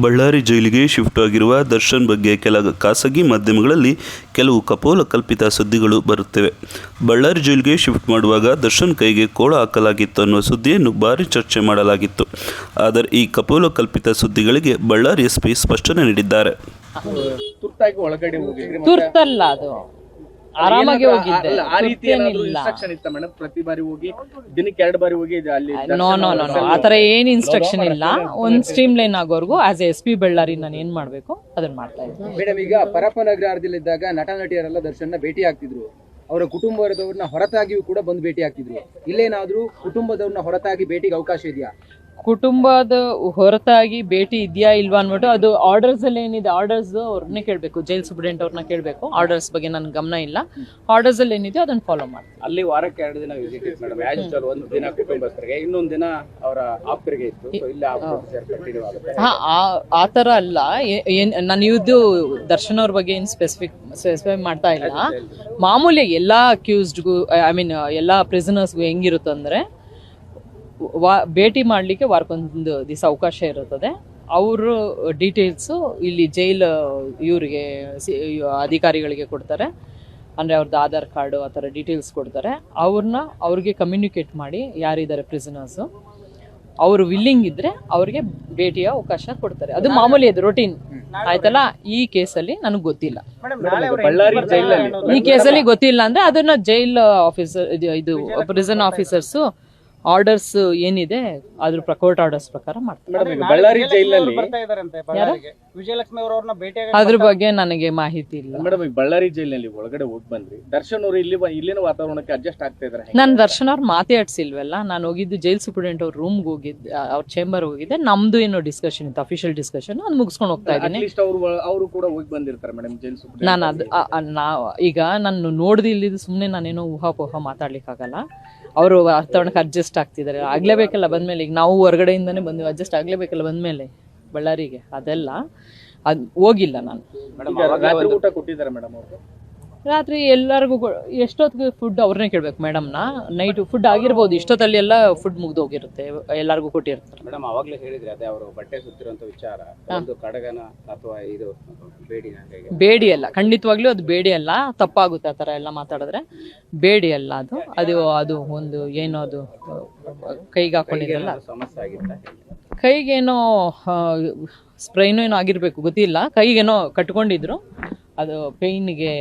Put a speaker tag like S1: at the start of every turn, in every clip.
S1: ಬಳ್ಳಾರಿ ಜೈಲಿಗೆ ಶಿಫ್ಟ್ ಆಗಿರುವ ದರ್ಶನ್ ಬಗ್ಗೆ ಕೆಲ ಖಾಸಗಿ ಮಾಧ್ಯಮಗಳಲ್ಲಿ ಕೆಲವು ಕಪೋಲ ಕಲ್ಪಿತ ಸುದ್ದಿಗಳು ಬರುತ್ತಿವೆ. ಬಳ್ಳಾರಿ ಜೈಲಿಗೆ ಶಿಫ್ಟ್ ಮಾಡುವಾಗ ದರ್ಶನ್ ಕೈಗೆ ಕೋಳ ಹಾಕಲಾಗಿತ್ತು ಅನ್ನುವ ಸುದ್ದಿಯನ್ನು ಭಾರಿ ಚರ್ಚೆ ಮಾಡಲಾಗಿತ್ತು. ಆದರೆ ಈ ಕಪೋಲ ಕಲ್ಪಿತ ಸುದ್ದಿಗಳಿಗೆ ಬಳ್ಳಾರಿ ಎಸ್ಪಿ ಸ್ಪಷ್ಟನೆ ನೀಡಿದ್ದಾರೆ.
S2: ತುರ್ತಲ್ಲ ಅದು. ಆರಾಮಾಗಿ ಹೋಗಿದ್ದೆ.
S3: ಆ ರೀತಿ ಏನಾದ್ರು ಇನ್ಸ್ಟ್ರಕ್ಷನ್ ಇತ್ತ ಮೇಡಮ್ ಪ್ರತಿ ಬಾರಿ ಹೋಗಿ ದಿನಕ್ಕೆ ಎರಡು ಬಾರಿ ಹೋಗಿ ಅಲ್ಲಿ
S2: ನೋ ನೋ ನೋ ನೋ ಆ ಥರ ಏನು ಇನ್ಸ್ಟ್ರಕ್ಷನ್ ಇಲ್ಲ. ಒಂದು ಸ್ಟ್ರೀಮ್ ಲೈನ್ ಆಗೋವರೆಗೂ ಆಸ್ ಎಸ್ ಪಿ ಬಳ್ಳಾರಿ ನಾನು ಏನು ಮಾಡಬೇಕು? ಅದನ್ನ ಮಾಡ್ತಾ ಇದ್ದೀನಿ
S4: ಮೇಡಮ್ ಈಗ ಪರಪ್ಪ ನಗರದಲ್ಲಿದ್ದಾಗ ನಟ ನಟಿಯರೆಲ್ಲ ದರ್ಶನ ಭೇಟಿ ಆಗ್ತಿದ್ರು. ಅವರ ಕುಟುಂಬದವ್ರನ್ನ ಹೊರತಾಗಿಯೂ ಕೂಡ ಬಂದು ಭೇಟಿ ಆಗ್ತಿದ್ರು. ಇಲ್ಲೇನಾದ್ರೂ ಕುಟುಂಬದವ್ರನ್ನ ಹೊರತಾಗಿ ಭೇಟಿಗೆ ಅವಕಾಶ ಇದೆಯಾ?
S2: ಕುಟುಂಬದ ಹೊರತಾಗಿ ಭೇಟಿ ಇದೆಯಾ ಇಲ್ವಾ ಅನ್ಬಿಟ್ಟು ಅದು ಆರ್ಡರ್ಸ್ ಅಲ್ಲಿ ಏನಿದೆ ಆರ್ಡರ್ಸ್ ಅವ್ರನ್ನೇ ಕೇಳಬೇಕು. ಜೈಲ್ ಸೂಪ್ರೆಂಟ್ ಅವ್ರನ್ನ ಕೇಳಬೇಕು. ಆರ್ಡರ್ಸ್ ಬಗ್ಗೆ ನನ್ನ ಗಮನ ಇಲ್ಲ. ಆರ್ಡರ್ಸ್ ಅಲ್ಲಿ ಏನಿದೆ ಅದನ್ನ ಫಾಲೋ ಮಾಡಿ
S3: ಅಲ್ಲಿ ವಾರಕ್ಕೆ ಎರಡು ದಿನ ವಿಸಿಟ್ ಇತ್ತು ಮೇಡಮ್ ಒಂದು ದಿನ ಕುಟುಂಬಸ್ಥರಿಗೆ. ಇನ್ನೊಂದು ದಿನ ಅವರ ಆಪ್ತರಿಗೆ ಇತ್ತು. ಸೊ ಇಲ್ಲಿ
S2: ಹಾ ಆ- ಥರ ಅಲ್ಲ. ನಾನು ಇದು ದರ್ಶನ್ ಅವ್ರ ಬಗ್ಗೆ ಏನು ಸ್ಪೆಸಿಫಿಕ್ ಸ್ಪೆಸಿಫೈ ಮಾಡ್ತಾ ಇಲ್ಲ. ಮಾಮೂಲಿ ಎಲ್ಲ ಅಕ್ಯೂಸ್ಡ್ಗೂ ಐ ಮೀನ್ ಎಲ್ಲ ಪ್ರಿಸನರ್ಸ್ಗೂ ಹೆಂಗಿರುತ್ತಂದ್ರೆ ವಾ ಭೇಟಿ ಮಾಡಲಿಕ್ಕೆ ವಾರಕ್ಕೊಂದು ದಿವಸ ಅವಕಾಶ ಇರುತ್ತದೆ. ಅವರು ಡೀಟೇಲ್ಸು ಇಲ್ಲಿ ಜೈಲ್ ಇವರಿಗೆ ಅಧಿಕಾರಿಗಳಿಗೆ ಕೊಡ್ತಾರೆ. ಅಂದರೆ ಅವ್ರದ್ದು ಆಧಾರ್ ಕಾರ್ಡು ಆ ಥರ ಡೀಟೇಲ್ಸ್ ಕೊಡ್ತಾರೆ. ಅವ್ರನ್ನ ಅವ್ರಿಗೆ ಕಮ್ಯುನಿಕೇಟ್ ಮಾಡಿ ಯಾರಿದ್ದಾರೆ ಪ್ರಿಸನರ್ಸು ಅವರು ವಿಲ್ಲಿಂಗ್ ಇದ್ದರೆ ಅವ್ರಿಗೆ ಭೇಟಿಯ ಅವಕಾಶ ಕೊಡ್ತಾರೆ. ಅದು ಮಾಮೂಲಿ ಅದು ರೊಟೀನ್ ಆಯ್ತಲ್ಲ? ಈ ಕೇಸಲ್ಲಿ ನನಗೆ ಗೊತ್ತಿಲ್ಲ.
S3: ಬಳ್ಳಾರಿ ಜೈಲಲ್ಲಿ
S2: ಈ ಕೇಸಲ್ಲಿ ಗೊತ್ತಿಲ್ಲ ಅಂದ್ರೆ ಅದನ್ನ ಜೈಲ್ ಆಫೀಸರ್ ಇದು ಪ್ರಿಸನ್ ಆಫೀಸರ್ಸು ಆರ್ಡರ್ಸ್ ಏನಿದೆ ಅದ್ರ ಕೋರ್ಟ್ ಆರ್ಡರ್ಸ್ ಪ್ರಕಾರ ಮಾಡ್ತಾರೆ.
S3: ಮೇಡಮ್ ಈಗ ಬಳ್ಳಾರಿ ಜೈಲಲ್ಲಿ
S5: ಬರ್ತಾ ಇದಾರಂತೆ ಬಳ್ಳಾರಿಗೆ. ವಿಜಯಲಕ್ಷ್ಮಿ ಅವರವ್ರನ್ನ ಭೇಟಿಯಾಗ
S2: ಅದ್ರ ಬಗ್ಗೆ ನನಗೆ ಮಾಹಿತಿ ಇಲ್ಲ.
S3: ಮೇಡಮ್ ಈಗ ಬಳ್ಳಾರಿ ಜೈಲಿನಲ್ಲಿ ಒಳಗಡೆ ಹೋಗಿ ಬಂದ್ರಿ. ದರ್ಶನ್ ಅವರು ಇಲ್ಲಿ ಬ- ಇಲ್ಲಿನ ವಾತಾವರಣಕ್ಕೆ ಅಡ್ಜಸ್ಟ್ ಆಗ್ತಾ ಇದಾರೆ
S2: ನಾನು ದರ್ಶನ್ ಅವ್ರು ಮಾತಾಡ್ಸಿಲ್ವಲ್ಲ ನಾನು ಹೋಗಿದ್ದು ಜೈಲ್ ಸೂಪ್ರಿಡೆಂಟ್ ಅವ್ರ ರೂಮ್ಗೆ ಹೋಗಿದ್ದೆ ಅವ್ರ ಚೇಂಬರ್ ಹೋಗಿದ್ದೆ. ನಮ್ದು ಏನೋ ಡಿಸ್ಕಷನ್ ಇತ್ತು ಅಫಿಷಿಯಲ್ ಡಿಸ್ಕಷನ್ ಅದು ಮುಗಿಸ್ಕೊಂಡು ಹೋಗ್ತಾ ಇದ್ದೀನಿ.
S3: ಅಟ್ಲೀಸ್ಟ್ ಅವರು ಅವರು ಕೂಡ ಹೋಗಿ ಬಂದಿರ್ತಾರೆ ಮೇಡಮ್ ಜೈಲ್ ಸೂಪರ್
S2: ನಾನು ಅದು ನಾವು ಈಗ ನಾನು ನೋಡ್ದು ಇಲ್ಲಿದ್ದು ಸುಮ್ಮನೆ ನಾನೇನೋ ಊಹಾಪೋಹ ಮಾತಾಡ್ಲಿಕ್ಕಾಗಲ್ಲ. ಅವರು ವಾತಾವರಣಕ್ಕೆ ಅಡ್ಜಸ್ಟ್ ಆಗ್ತಿದ್ದಾರೆ. ಆಗ್ಲೇಬೇಕಲ್ಲ ಬಂದ್ಮೇಲೆ. ಈಗ ನಾವು ಹೊರಗಡೆಯಿಂದನೇ ಬಂದ್ವಿ. ಅಡ್ಜಸ್ಟ್ ಆಗ್ಲೇಬೇಕಲ್ಲ ಬಂದ್ಮೇಲೆ ಬಳ್ಳಾರಿಗೆ. ಅದೆಲ್ಲ ಅದು ಹೋಗಿಲ್ಲ ನಾನು.
S3: ರಾತ್ರಿ ಊಟ ಕೊಟ್ಟಿದ್ದಾರೆ ಮೇಡಮ್ ಅವರು.
S2: ರಾತ್ರಿ ಎಲ್ಲರಿಗೂ ಎಷ್ಟೊತ್ತಿಗೆ ಫುಡ್ ಅವ್ರನ್ನೇ ಕೇಳ್ಬೇಕು ಮೇಡಮ್ನ? ನೈಟ್ ಫುಡ್ ಆಗಿರ್ಬೋದು. ಇಷ್ಟೊತ್ತಲ್ಲಿ ಎಲ್ಲ ಫುಡ್ ಮುಗ್ದೋಗಿರುತ್ತೆ ಎಲ್ಲರಿಗೂ ಕೊಟ್ಟಿರ್ತಾರೆ.
S6: ಮೇಡಮ್ ಅವಾಗಲೇ ಹೇಳಿದ್ರೆ ಅದೇ ಅವರು ಬಟ್ಟೆ ಸುತ್ತಿರುವಂತ ವಿಚಾರ. ಒಂದು ಕಡಗನ ಅಥವಾ ಇದು ಬೇಡಿ
S2: ಬೇಡಿ ಅಲ್ಲ. ಖಂಡಿತವಾಗ್ಲೂ ಅದು ಬೇಡಿ ಅಲ್ಲ. ತಪ್ಪಾಗುತ್ತೆ ಆ ಥರ ಎಲ್ಲ ಮಾತಾಡಿದ್ರೆ. ಬೇಡಿ ಅಲ್ಲ ಅದು. ಅದು ಅದು ಒಂದು ಏನೋ ಅದು ಕೈಗೆ ಹಾಕೊಂಡಿದ್ರಲ್ಲ
S6: ಸಮಸ್ಯೆ ಆಗಿತ್ತ
S2: ಕೈಗೇನೋ ಸ್ಪ್ರೈನೋ ಏನೋ ಆಗಿರಬೇಕು ಗೊತ್ತಿಲ್ಲ. ಕೈಗೇನೋ ಕಟ್ಕೊಂಡಿದ್ರು. ಅದು ಪೇಯ್ನಿಗೆ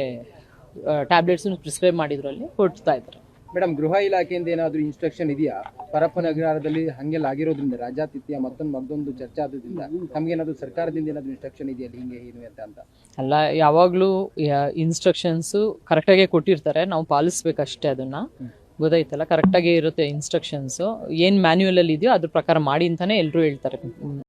S2: ಟ್ಯಾಬ್ಲೆಟ್ಸ್ ಪ್ರಿಸ್ಕ್ರೈಬ್ ಮಾಡಿದ್ರು ಅಲ್ಲಿ ಕೊಡ್ತಾ ಇದ್ರು.
S4: ಮೇಡಮ್ ಗೃಹ ಇಲಾಖೆಯಿಂದ ಏನಾದರೂ ಇನ್ಸ್ಟ್ರಕ್ಷನ್ ಇದೆಯಾ? ಪರಪ್ಪ ನಗರದಲ್ಲಿ ಹಂಗೆಲ್ಲ ಆಗಿರೋದ್ರಿಂದ ರಾಜಾತಿಥ್ಯ ಮತ್ತೊಂದು ಮತ್ತೊಂದು ಚರ್ಚೆ ಆದ್ರಿಂದ ನಮ್ಗೇನಾದ್ರು ಸರ್ಕಾರದಿಂದ ಏನಾದ್ರು ಇನ್ಸ್ಟ್ರಕ್ಷನ್ ಇದೆಯಾ ಹಿಂಗೆ ಏನು ಅಂತ ಅಂತ?
S2: ಅಲ್ಲ ಯಾವಾಗಲೂ ಇನ್ಸ್ಟ್ರಕ್ಷನ್ಸು ಕರೆಕ್ಟಾಗೆ ಕೊಟ್ಟಿರ್ತಾರೆ. ನಾವು ಪಾಲಿಸ್ಬೇಕಷ್ಟೇ ಅದನ್ನು. ಗೊತ್ತಾಯ್ತಲ್ಲ? ಕರೆಕ್ಟಾಗಿ ಇರುತ್ತೆ ಇನ್ಸ್ಟ್ರಕ್ಷನ್ಸು ಏನು ಮ್ಯಾನ್ಯುವಲಲ್ಲಿ ಇದೆಯೋ ಅದ್ರ ಪ್ರಕಾರ ಮಾಡಿ ಅಂತಲೇ ಎಲ್ಲರೂ ಹೇಳ್ತಾರೆ.